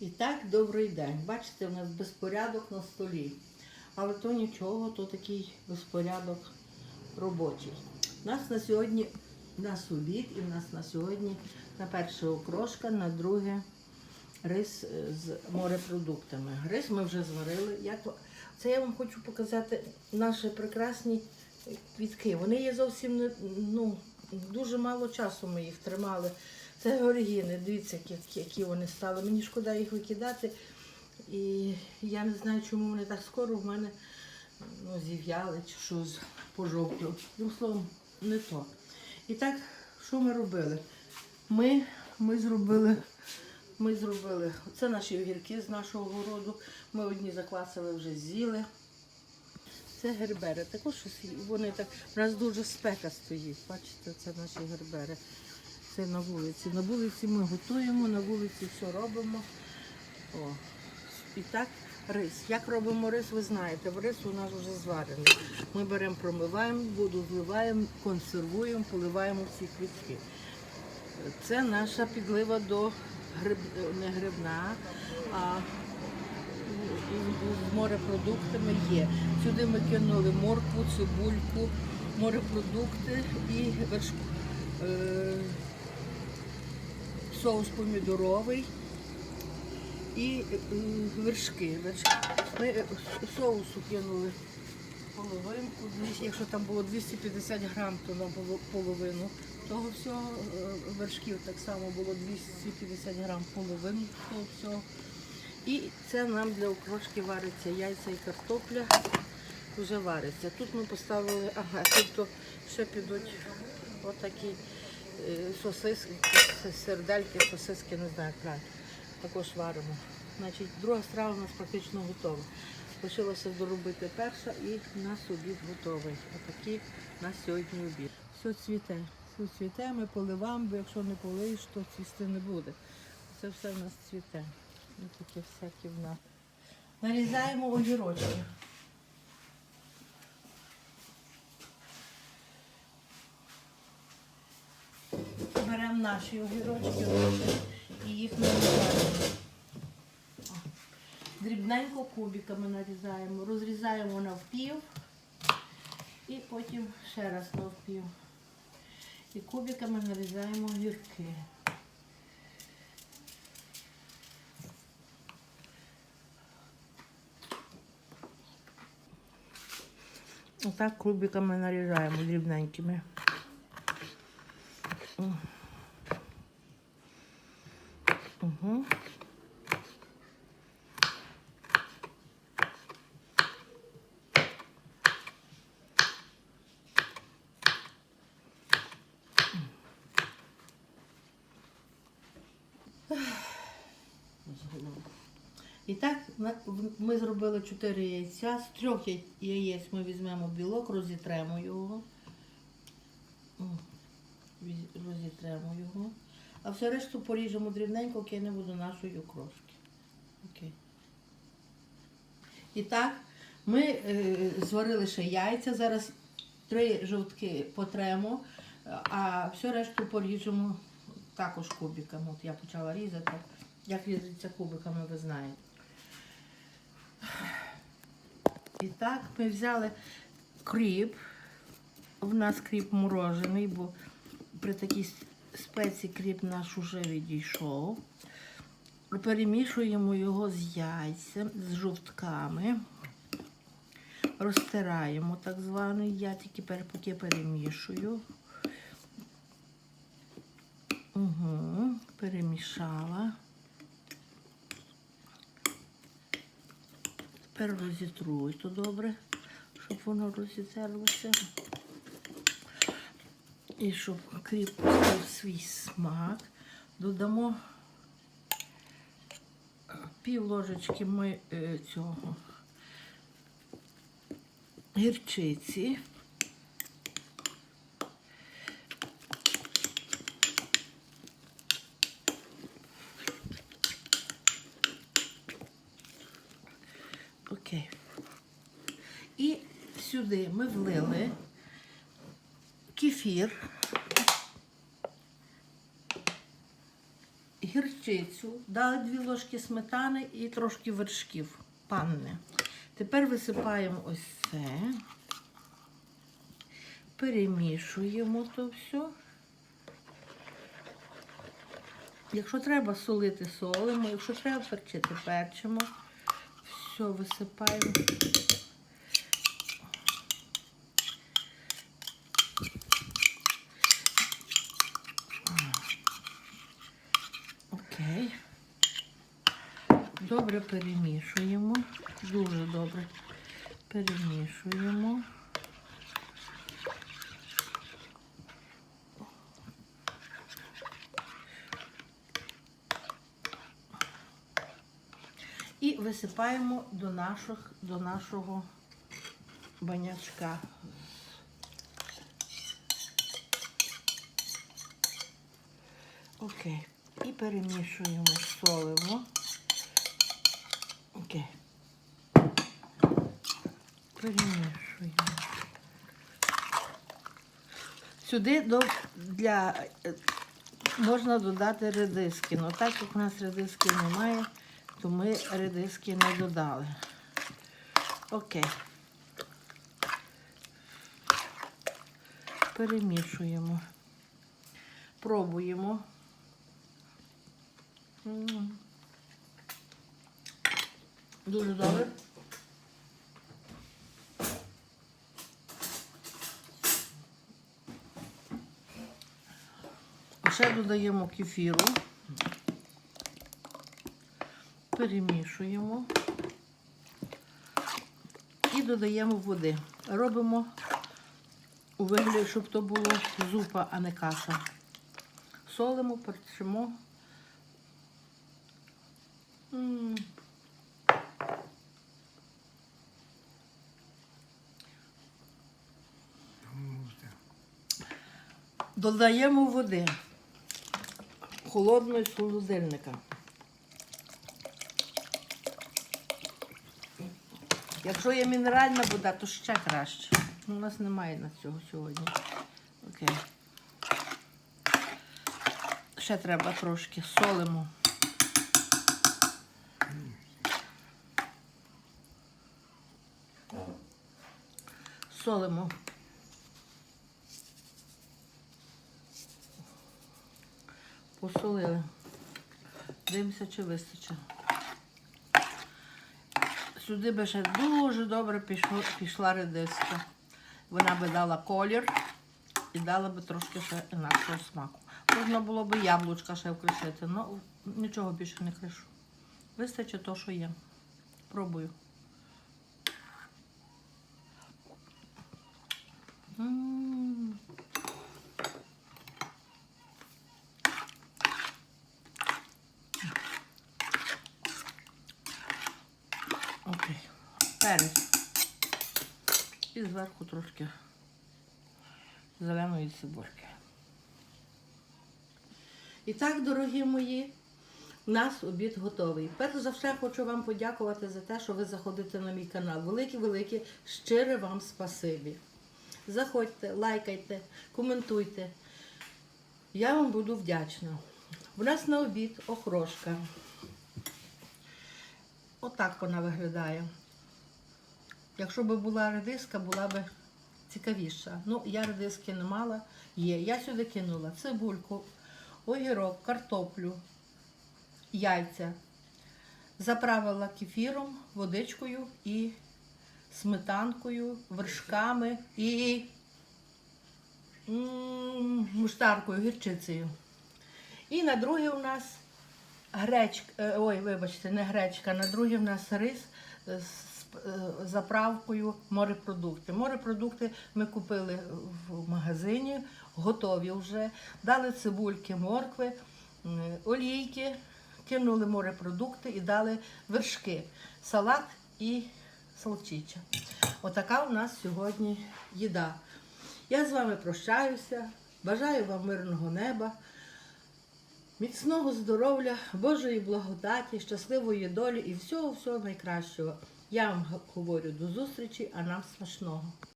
І так, добрий день. Бачите, у нас безпорядок на столі. Але то нічого, то такий безпорядок робочий. У нас на сьогодні у нас обід, і в нас на сьогодні на перше окрошка, на друге рис е, з морепродуктами. Рис ми вже зварили. Як... ви- Це я вам хочу показати наші прекрасні квітки. Вони є зовсім не ну, дуже мало часу ми їх тримали. Це оригіни, дивіться, які, вони стали. Мені шкода їх викидати. І я не знаю, чому вони так скоро в мене ну, зів'яли чи що з- пожовкло. Тим словом, не то. І так, що ми робили? Ми, ми зробили. Ми зробили, це наші огірки з нашого городу. Ми одні заквасили, вже з'їли. Це гербери. Також вони так. У нас дуже спека стоїть. Бачите, це наші гербери. Це на вулиці. На вулиці ми готуємо, на вулиці все робимо. О. І так, рис. Як робимо рис, ви знаєте, рис у нас вже зварений. Ми беремо, промиваємо, воду зливаємо, консервуємо, поливаємо всі квітки. Це наша підлива до гриб... не грибна, а з морепродуктами є. Сюди ми кинули моркву, цибульку, морепродукти і верш... соус помідоровий і вершки. Ми е, соусу кинули половинку, якщо там було 250 грам, то на половину. Того всього е, вершків так само було 250 грам половину того всього. І це нам для окрошки вариться яйця і картопля. Вже вариться. Тут ми поставили, ага, тут то ще підуть отакі е, сосиски, сердельки, сосиски, не знаю правильно. Також варимо. Значить, друга страва у нас практично готова. Лишилося доробити перша і нас обід готовий. Отакий у нас сьогодні обід. Все цвіте. Все цвіте, ми поливаємо, бо якщо не полиєш, то цвісти не буде. Це все в нас цвіте. Ось таке всякі в нас. Нарізаємо огірочки. Беремо наші огірочки і їх нарізаємо. Дрібненько кубиками нарізаємо, розрізаємо навпів і потім ще раз навпів. І кубиками нарізаємо огірки. Отак кубиками нарізаємо дрібненькими. Угу. І так ми зробили 4 яйця. З трьох яєць ми візьмемо білок, розітремо його. Розітремо його. А все решту поріжемо дрібненько, кинемо до нашої окрошки. Окей. І так, ми е, зварили ще яйця. Зараз три жовтки потремо, а все решту поріжемо також кубиками. От я почала різати. Як різаться кубиками, ви знаєте. І так, ми взяли кріп. У нас кріп морожений, бо при такій спеції кріп наш уже відійшов. Перемішуємо його з яйцем, з жовтками. Розтираємо так званий. Я тільки поки перемішую. Угу, перемішала. Тепер розітрую то добре, щоб воно розітерлося. І щоб кріп пустив свій смак. Додамо е, пів ложечки ми е, цього гірчиці. Окей. І сюди ми влили кефір, гірчицю, дали дві ложки сметани і трошки вершків панни. Тепер висипаємо ось це, перемішуємо то все. Якщо треба солити, солимо, якщо треба перчити, перчимо. Все висипаємо. Окей. Добре перемішуємо. Дуже добре перемішуємо. І висипаємо до, наших, до нашого банячка. Окей. І перемішуємо, солимо. Окей. Перемішуємо. Сюди до, для, е, можна додати редиски. Ну так як у нас редиски немає, то ми редиски не додали. Окей. Перемішуємо. Пробуємо. Дуже добре. Ще додаємо кефіру. Перемішуємо. І додаємо води. Робимо у вигляді, щоб то було зупа, а не каша. Солимо, перчимо. М. Додаємо води холодної з холодильника. Якщо є мінеральна вода, то ще краще. У нас немає на цього сьогодні. Окей. Ще треба трошки солимо. Солимо. Посолили. Дивимося, чи вистачить. Сюди би ще дуже добре пішло, пішла редиска. Вона би дала колір і дала би трошки ще інакшого смаку. Можна було б яблучка ще вкришити, але нічого більше не кришу. Вистачить то, що є. Пробую. М. Перець. І зверху трошки зеленої цибульки. І так, дорогі мої, у нас обід готовий. Перш за все хочу вам подякувати за те, що ви заходите на мій канал. Велике-велике щире вам спасибі. Заходьте, лайкайте, коментуйте. Я вам буду вдячна. У нас на обід охрошка. Отак вона виглядає. Якщо б була редиска, була б цікавіша. Ну, я редиски не мала, є. Я сюди кинула цибульку, огірок, картоплю, яйця. Заправила кефіром, водичкою і сметанкою, вершками і муштаркою, гірчицею. І на друге у нас гречка, е, ой, вибачте, не гречка, на друге в нас рис з заправкою морепродукти. Морепродукти ми купили в магазині, готові вже. Дали цибульки, моркви, олійки, кинули морепродукти і дали вершки, салат і салчича. Отака у нас сьогодні їда. Я з вами прощаюся. Бажаю вам мирного неба. Міцного здоров'я, Божої благодаті, щасливої долі і всього-всього найкращого. Я вам говорю до зустрічі, а нам смачного.